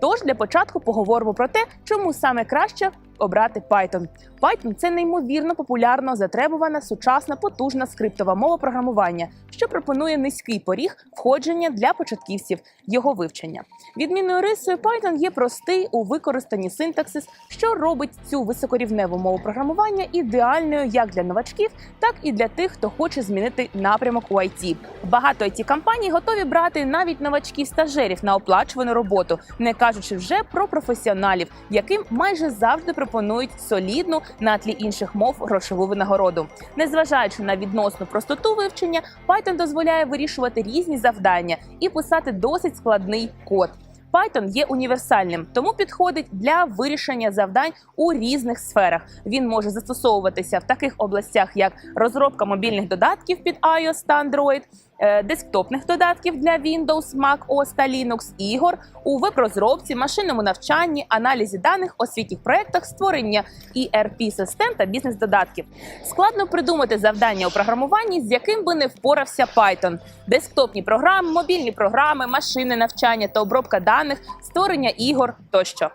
Тож для початку поговоримо про те, чому саме краще обрати Python. Python – це неймовірно популярно затребувана сучасна потужна скриптова мова програмування, що пропонує низький поріг входження для початківців його вивчення. Відмінною рисою Python є простий у використанні синтаксис, що робить цю високорівневу мову програмування ідеальною як для новачків, так і для тих, хто хоче змінити напрямок у IT. Багато it компаній готові брати навіть новачків-стажерів на оплачувану роботу, не кажучи вже про професіоналів, яким майже завжди пропонують солідну на тлі інших мов грошову винагороду. Незважаючи на відносну простоту вивчення, Python дозволяє вирішувати різні завдання і писати досить складний код. Python є універсальним, тому підходить для вирішення завдань у різних сферах. Він може застосовуватися в таких областях, як розробка мобільних додатків під iOS та Android, десктопних додатків для Windows, Mac OS та Linux, ігор у веб-розробці, машинному навчанні, аналізі даних, освітніх проєктах, створення erp систем та бізнес-додатків. Складно придумати завдання у програмуванні, з яким би не впорався Python. Десктопні програми, мобільні програми, машини навчання та обробка даних, створення ігор тощо.